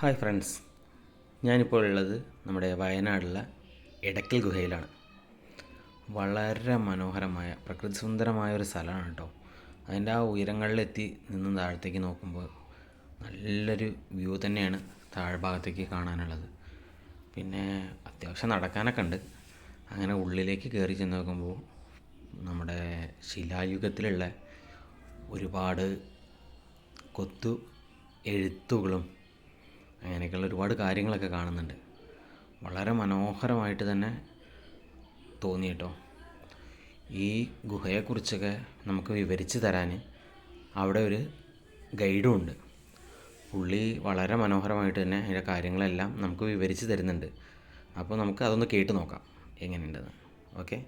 Hi friends. ഞാനിപ്പോൾ ഉള്ളത് നമ്മുടെ വയനാടുള്ള എടക്കൽ ഗുഹയിലാണ്. വളരെ മനോഹരമായ പ്രകൃതി സുന്ദരമായ ഒരു സ്ഥലമാണ് കേട്ടോ അതിന്റെ ആ ഉയരങ്ങളിലെത്തി നിന്ന് താഴത്തേക്ക് നോക്കുമ്പോൾ നല്ലൊരു വ്യൂ തന്നെയാണ് താഴ്ഭാഗത്തേക്ക് കാണാനുള്ളത്. പിന്നെ അത്യാവശ്യം നടക്കാനൊക്കെ ഉണ്ട്. അങ്ങനെ ഉള്ളിലേക്ക് കയറി ചെന്ന് നോക്കുമ്പോൾ നമ്മുടെ ശിലായുഗത്തിലുള്ള ഒരുപാട് കൊത്തു എഴുത്തുകളും അങ്ങനെയൊക്കെയുള്ള ഒരുപാട് കാര്യങ്ങളൊക്കെ കാണുന്നുണ്ട്. വളരെ മനോഹരമായിട്ട് തന്നെ തോന്നി കേട്ടോ. ഈ ഗുഹയെക്കുറിച്ചൊക്കെ നമുക്ക് വിവരിച്ച് തരാൻ അവിടെ ഒരു ഗൈഡും ഉണ്ട്. പുള്ളി വളരെ മനോഹരമായിട്ട് തന്നെ അതിന്റെ കാര്യങ്ങളെല്ലാം നമുക്ക് വിവരിച്ച് തരുന്നുണ്ട്. അപ്പോൾ നമുക്ക് അതൊന്ന് കേട്ട് നോക്കാം. എങ്ങനെയുണ്ടെന്ന്. ഓക്കെ?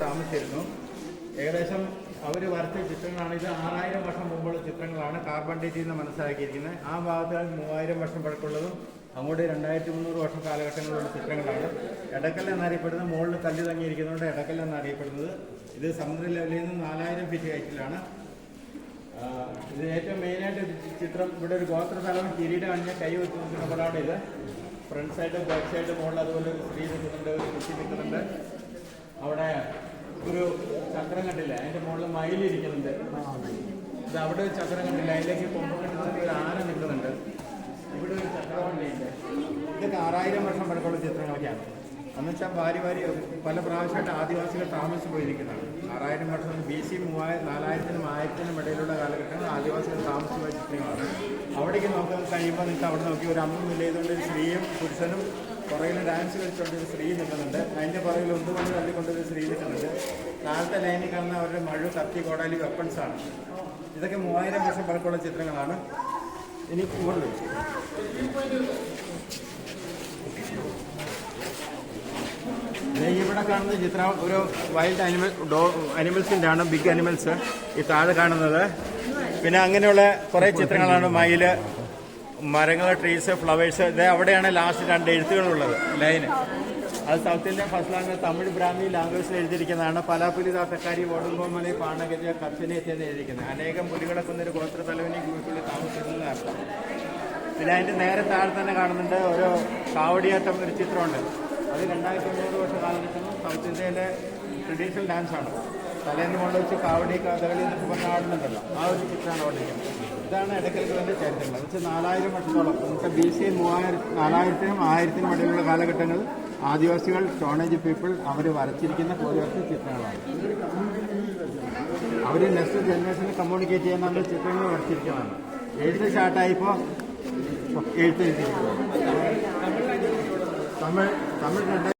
താമസിച്ചിരുന്നു. ഏകദേശം അവർ വരച്ച ചിത്രങ്ങളാണ്. ഇത് ആറായിരം വർഷം മുമ്പുള്ള ചിത്രങ്ങളാണ് കാർബൺ ഡേറ്റിൽ നിന്ന് മനസ്സിലാക്കിയിരിക്കുന്നത്. ആ ഭാഗത്ത് മൂവായിരം വർഷം പഴക്കമുള്ളതും അങ്ങോട്ട് രണ്ടായിരത്തി മുന്നൂറ് വർഷം കാലഘട്ടങ്ങളിലുള്ള ചിത്രങ്ങളാണ്. എടക്കൽ എന്നറിയപ്പെടുന്നത് മുകളിൽ തല്ലി തങ്ങിയിരിക്കുന്നതുകൊണ്ട് എടക്കൽ എന്നറിയപ്പെടുന്നത്. ഇത് സമുദ്ര ലെവലിൽ നിന്ന് നാലായിരം ഫീറ്റ് ഹൈറ്റിലാണ് ഇത് ഏറ്റവും മെയിനായിട്ട് ചിത്രം ഇവിടെ ഒരു ഗോത്രതലം കിരീടം അണിഞ്ഞ കൈ വെച്ച് നിൽക്കുന്നവരാണ് ഇത്. ഫ്രണ്ട് സൈഡ് ബാക്ക് സൈഡ് മുകളിൽ അതുപോലെ ഒരു സ്ത്രീ നിൽക്കുന്നുണ്ട് ഒരു കുട്ടി നിൽക്കുന്നുണ്ട്. അവിടെ ഒരു ചക്രം കണ്ടില്ല? അതിന്റെ മുകളിൽ മയിലിരിക്കുന്നുണ്ട് ഇത് അവിടെ ഒരു ചക്രം കണ്ടില്ല? അതിലേക്ക് കൊമ്പ് കണ്ടിട്ട് ഒരു ആന നിൽക്കുന്നുണ്ട്. ഇവിടെ ഒരു ചക്രവണ്ടിയുണ്ട് ഇതൊക്കെ ആറായിരം വർഷം പഴക്കമുള്ള ചിത്രങ്ങളൊക്കെയാണ്. എന്നുവെച്ചാൽ വാരി വാരി പല പ്രാവശ്യമായിട്ട് ആദിവാസികൾ താമസിച്ചു പോയിരിക്കുന്നതാണ്. ആറായിരം വർഷം ബി സി മൂവായിരം നാലായിരത്തിനും ആയിരത്തിനും ഇടയിലുള്ള കാലഘട്ടങ്ങൾ ആദിവാസികൾ താമസിച്ചു പോയ ചിത്രങ്ങളാണ്. അവിടേക്ക് നോക്കാൻ കഴിയുമ്പോൾ നിങ്ങൾക്ക് അവിടെ നോക്കി ഒരു അമ്മ നിലയതുകൊണ്ട് ഒരു സ്ത്രീയും പുരുഷനും പുറകിൽ ഡാൻസ് കളിച്ചുകൊണ്ട് ഒരു സ്ത്രീ നിൽക്കുന്നുണ്ട്. അതിന്റെ പുറകിൽ ഒന്നുകൊണ്ട് തള്ളിക്കൊണ്ട് സ്ത്രീ നിൽക്കുന്നുണ്ട്. താഴത്തെ ലൈനിൽ കാണുന്ന അവരുടെ മഴു കത്തി കോടാലി വെപ്പൺസാണ് ഇതൊക്കെ മൂവായിരം വർഷം പഴക്കമുള്ള ചിത്രങ്ങളാണ്. ഇനി കൂടുതൽ. ഇവിടെ കാണുന്ന ചിത്രം ഒരു വൈൽഡ് അനിമൽ ഡോ അനിമൽസിന്റെ ആണ് ബിഗ് അനിമൽസ് ഈ താഴെ കാണുന്നത്. പിന്നെ അങ്ങനെയുള്ള കുറേ ചിത്രങ്ങളാണ് മയിൽ മരങ്ങൾ ട്രീസ് ഫ്ലവേഴ്സ് ഇത് അവിടെയാണ് ലാസ്റ്റ് രണ്ട് എഴുത്തുകളുള്ളത്. ലൈന്. അത് south Indian first language Tamil Brahmi ലാംഗ്വേജിൽ എഴുതിയിരിക്കുന്നതാണ്. പലാപ്പുലി താത്തക്കാരി ഓടുമ്പോമലി പാണഗജ കർച്ചനെ എത്തിയെന്ന് എഴുതിയിരിക്കുന്നത്. അനേകം പുലികളൊക്കെ ഗോത്ര തലവിനെ ഗ്രൂപ്പിൽ താമസിക്കുന്നതാണ് പിന്നെ അതിന്റെ നേരെ താഴെ തന്നെ കാണുന്നുണ്ട് ഒരു കാവടിയാട്ടം ഒരു ചിത്രമുണ്ട്. അത് രണ്ടായിരത്തി മുന്നൂറ് വർഷ കാലഘട്ടം സൗത്ത് ഇന്ത്യയിലെ ട്രഡീഷണൽ ഡാൻസാണ് തലേന്ന് കൊണ്ടുവച്ച് കാവടി കഥകളി എന്നൊക്കെ പറഞ്ഞാടുന്നുണ്ടല്ലോ ആ ഒരു ചിത്രമാണ് അവിടെ ഇരിക്കുന്നത്. ഇതാണ് ഇടയ്ക്കൽ കുതിരന്റെ ചരിത്രങ്ങൾ. എന്ന് വെച്ചാൽ നാലായിരം വർഷത്തോളം നമുക്ക് ബി സി മൂവായിരം നാലായിരത്തിനും ആയിരത്തിനും ഇടയിലുള്ള കാലഘട്ടങ്ങളിൽ ആദിവാസികൾ ടോണേജ് പീപ്പിൾ അവർ വരച്ചിരിക്കുന്ന പോലെയൊക്കെ ചിത്രങ്ങളാണ്. അവർ നെക്സ്റ്റ് ജനറേഷന് കമ്മ്യൂണിക്കേറ്റ് ചെയ്യാൻ നമ്മൾ ചിത്രങ്ങൾ വരച്ചിരിക്കുന്നതാണ്. എഴുത്ത് സ്റ്റാർട്ടായപ്പോൾ എഴുത്ത് തമിഴ് തമിഴ്